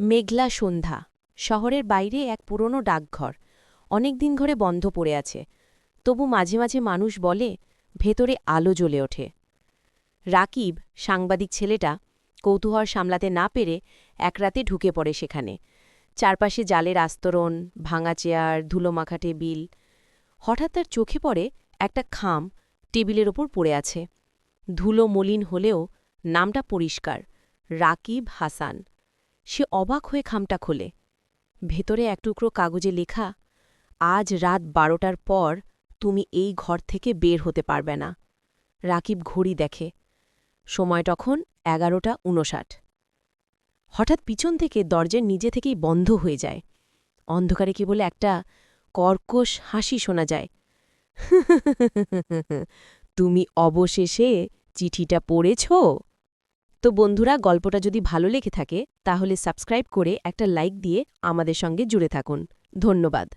মেঘলা সন্ধ্যা, শহরের বাইরে এক পুরনো ডাকঘর। অনেক দিন ঘরে বন্ধ পড়ে আছে। তবু মাঝে মাঝে মানুষ বলে, ভেতরে আলো জ্বলে ওঠে। রাকিব, সাংবাদিক ছেলেটা, কৌতূহল সামলাতে না পেরে এক রাতে ঢুকে পড়ে সেখানে। চারপাশে জালের আস্তরণ, ভাঙা চেয়ার ধুলোমাখা টেবিল। হঠাৎ তার চোখে পড়ে একটা খাম টেবিলের ওপর পড়ে আছে। ধুলো মলিন হলেও নামটা পরিষ্কার, রাকিব হাসান। সে অবাক হয়ে খামটা খোলে ভেতরে এক টুকরো কাগজে লেখা আজ রাত বারোটার পর তুমি এই ঘর থেকে বের হতে পারবে না রাকিব ঘড়ি দেখে সময় তখন এগারোটা উনষাট হঠাৎ পিছন থেকে দরজার নিজে থেকেই বন্ধ হয়ে যায় অন্ধকারে কেবল একটা কর্কশ হাসি শোনা যায় তুমি অবশেষে চিঠিটা পড়েছ তো বন্ধুরা, গল্পটা যদি ভালো লেগে থাকে, তাহলে সাবস্ক্রাইব করে একটা লাইক দিয়ে আমাদের সঙ্গে জুড়ে থাকুন। ধন্যবাদ।